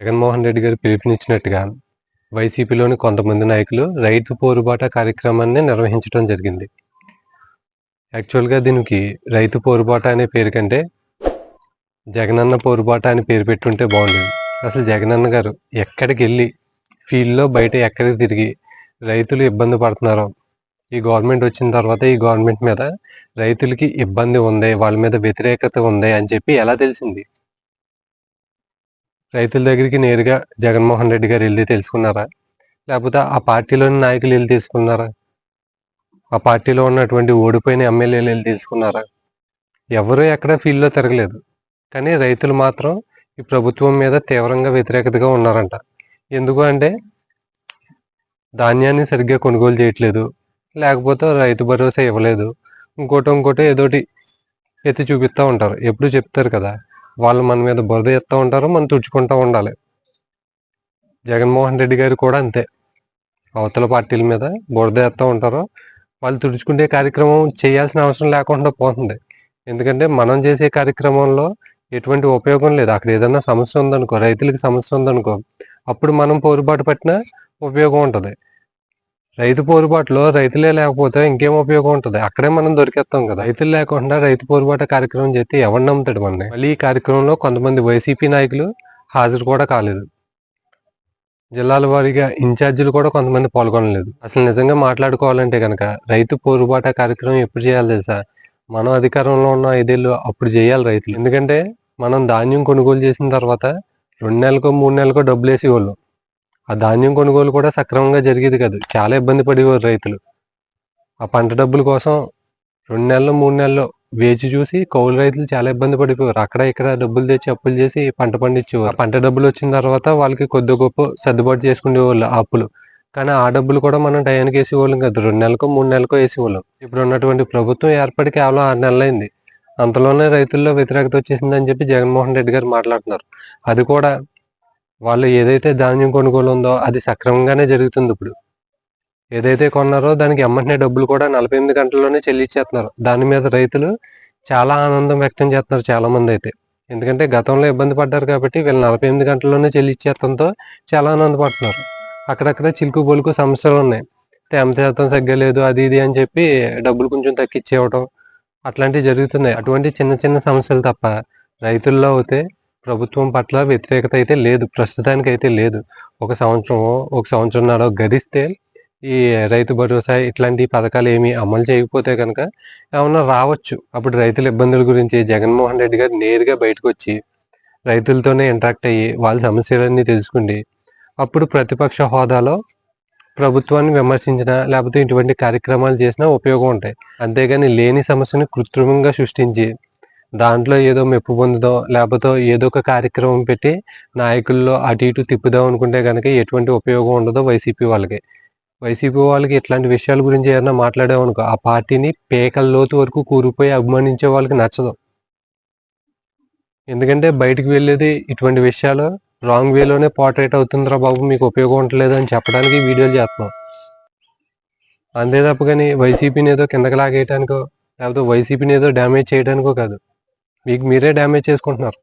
జగన్మోహన్ రెడ్డి గారు పిలుపునిచ్చినట్టుగా వైసీపీలోని కొంతమంది నాయకులు రైతు పోరుబాట కార్యక్రమాన్ని నిర్వహించడం జరిగింది. యాక్చువల్గా దీనికి రైతు పోరుబాట అనే పేరు కంటే జగనన్న పోరుబాట అని పేరు పెట్టుంటే బాగుండేది. అసలు జగనన్న గారు ఎక్కడికి వెళ్ళి ఫీల్డ్లో బయట ఎక్కడికి తిరిగి రైతులు ఇబ్బంది పడుతున్నారో ఈ గవర్నమెంట్ వచ్చిన తర్వాత ఈ గవర్నమెంట్ మీద రైతులకి ఇబ్బంది ఉంది వాళ్ళ మీద వ్యతిరేకత ఉంది అని చెప్పి ఎలా తెలిసింది? రైతుల దగ్గరికి నేరుగా జగన్మోహన్ రెడ్డి గారు వెళ్ళి తెలుసుకున్నారా? లేకపోతే ఆ పార్టీలోని నాయకులు వెళ్ళి తెలుసుకున్నారా? ఆ పార్టీలో ఉన్నటువంటి ఓడిపోయిన ఎమ్మెల్యేలు వెళ్ళి తెలుసుకున్నారా? ఎవరు ఎక్కడ ఫీల్డ్లో తిరగలేదు. కానీ రైతులు మాత్రం ఈ ప్రభుత్వం మీద తీవ్రంగా వ్యతిరేకతగా ఉన్నారంట. ఎందుకు అంటే ధాన్యాన్ని సరిగ్గా కొనుగోలు చేయట్లేదు. లేకపోతే రైతు భరోసా ఇవ్వలేదు. ఇంకోటి ఇంకోటి ఏదోటి ఎత్తి చూపిస్తూ ఉంటారు. ఎప్పుడు చెప్తారు కదా? వాళ్ళు మన మీద బురద ఎత్తూ ఉంటారు మనం తుడుచుకుంటూ ఉండాలి. జగన్మోహన్ రెడ్డి గారు కూడా అంతే. అవతల పార్టీల మీద బురద ఎత్తూ ఉంటారు. వాళ్ళు తుడుచుకునే కార్యక్రమం చేయాల్సిన అవసరం లేకుండా పోతుంది. ఎందుకంటే మనం చేసే కార్యక్రమంలో ఎటువంటి ఉపయోగం లేదు. అక్కడ ఏదైనా సమస్య ఉందనుకో రైతులకి సమస్య ఉందనుకో అప్పుడు మనం పోరుబాటు పట్టిన ఉపయోగం ఉంటుంది. రైతు పోరుబాటులో రైతులే లేకపోతే ఇంకేం ఉపయోగం ఉంటుంది? అక్కడే మనం దొరికేస్తాం కదా. రైతులు లేకుండా రైతు పోరుబాటు కార్యక్రమం చేస్తే ఎవరు నమ్ముతాడు మనని? మళ్ళీ ఈ కార్యక్రమంలో కొంతమంది వైసీపీ నాయకులు హాజరు కూడా కాలేదు. జిల్లాల వారీగా ఇన్ఛార్జీలు కూడా కొంతమంది పాల్గొనలేదు. అసలు నిజంగా మాట్లాడుకోవాలంటే కనుక రైతు పోరుబాట కార్యక్రమం ఎప్పుడు చేయాలి తెలుసా? మనం అధికారంలో ఉన్న ఐదేళ్ళు అప్పుడు చేయాలి రైతులు. ఎందుకంటే మనం ధాన్యం కొనుగోలు చేసిన తర్వాత రెండు నెలలకో మూడు నెలలకో డబ్బులు వేసేవాళ్ళు. ఆ ధాన్యం కొనుగోలు కూడా సక్రమంగా జరిగేది కాదు. చాలా ఇబ్బంది పడేవారు రైతులు. ఆ పంట డబ్బుల కోసం రెండు నెలలు మూడు నెలలు వేచి చూసి కౌలు రైతులు చాలా ఇబ్బంది పడిపోయారు. అక్కడ ఇక్కడ డబ్బులు తెచ్చి అప్పులు చేసి పంట పండించేవారు. పంట డబ్బులు వచ్చిన తర్వాత వాళ్ళకి కొద్ది గొప్ప సర్దుబాటు చేసుకునేవాళ్ళు ఆ అప్పులు. కానీ ఆ డబ్బులు కూడా మనం టయానికి వేసేవాళ్ళం కదా. రెండు నెలలకో మూడు నెలలకో వేసేవాళ్ళం. ఇప్పుడు ఉన్నటువంటి ప్రభుత్వం ఏర్పడి కేవలం ఆరు నెలలైంది అంతలోనే రైతుల్లో వ్యతిరేకత వచ్చేసిందని చెప్పి జగన్మోహన్ రెడ్డి గారు మాట్లాడుతున్నారు. అది కూడా వాళ్ళు ఏదైతే ధాన్యం కొనుగోలు ఉందో అది సక్రమంగానే జరుగుతుంది ఇప్పుడు. ఏదైతే కొన్నారో దానికి ఎమ్మటనే డబ్బులు కూడా నలభై ఎనిమిది గంటల్లోనే చెల్లించేస్తున్నారు దాని మీద రైతులు చాలా ఆనందం వ్యక్తం చేస్తున్నారు చాలా మంది అయితే. ఎందుకంటే గతంలో ఇబ్బంది పడ్డారు కాబట్టి వీళ్ళు నలభై ఎనిమిది గంటల్లోనే చెల్లించేయడంతో చాలా ఆనందపడుతున్నారు. అక్కడక్కడ చిలుకు బొలుకు సమస్యలు ఉన్నాయి. తేమ శాతం తగ్గలేదు అది ఇది అని చెప్పి డబ్బులు కొంచెం తగ్గించేయడం అట్లాంటివి జరుగుతున్నాయి. అటువంటి చిన్న చిన్న సమస్యలు తప్ప రైతుల్లో అయితే ప్రభుత్వం పట్ల వ్యతిరేకత అయితే లేదు ప్రస్తుతానికి అయితే లేదు. ఒక సంవత్సరం ఒక సంవత్సరంన్నర గడిస్తే ఈ రైతు భరోసా ఇట్లాంటి పథకాలు ఏమి అమలు చేయకపోతే కనుక ఏమన్నా రావచ్చు. అప్పుడు రైతుల ఇబ్బందుల గురించి జగన్మోహన్ రెడ్డి గారు నేరుగా బయటకు వచ్చి రైతులతోనే ఇంటరాక్ట్ అయ్యి వాళ్ళ సమస్యలన్నీ తెలుసుకుండి అప్పుడు ప్రతిపక్ష హోదాలో ప్రభుత్వాన్ని విమర్శించిన లేకపోతే ఇటువంటి కార్యక్రమాలు చేసినా ఉపయోగం ఉంటాయి. అంతేగాని లేని సమస్యను కృత్రిమంగా సృష్టించి దాంట్లో ఏదో మెప్పు పొందుదో లేకపోతే ఏదో ఒక కార్యక్రమం పెట్టి నాయకుల్లో అటు ఇటు తిప్పుదాం అనుకుంటే కనుక ఎటువంటి ఉపయోగం ఉండదో వైసీపీ వాళ్ళకి. వైసీపీ వాళ్ళకి ఇట్లాంటి విషయాల గురించి ఏదైనా మాట్లాడామనుకో ఆ పార్టీని పేకల లోతు వరకు కూరుకుపోయి అభిమానించే వాళ్ళకి నచ్చదు. ఎందుకంటే బయటికి వెళ్ళేది ఇటువంటి విషయాలు రాంగ్ వేలోనే పోర్ట్రేట్ అవుతుందిరా బాబు మీకు ఉపయోగం ఉండలేదు అని చెప్పడానికి వీడియోలు చేస్తున్నాం. అంతే తప్ప కానీ వైసీపీని ఏదో కిందకి లాగేయటానికో లేకపోతే వైసీపీని ఏదో డ్యామేజ్ చేయడానికో కాదు. మీకు మీరే డ్యామేజ్ చేసుకుంటున్నారు.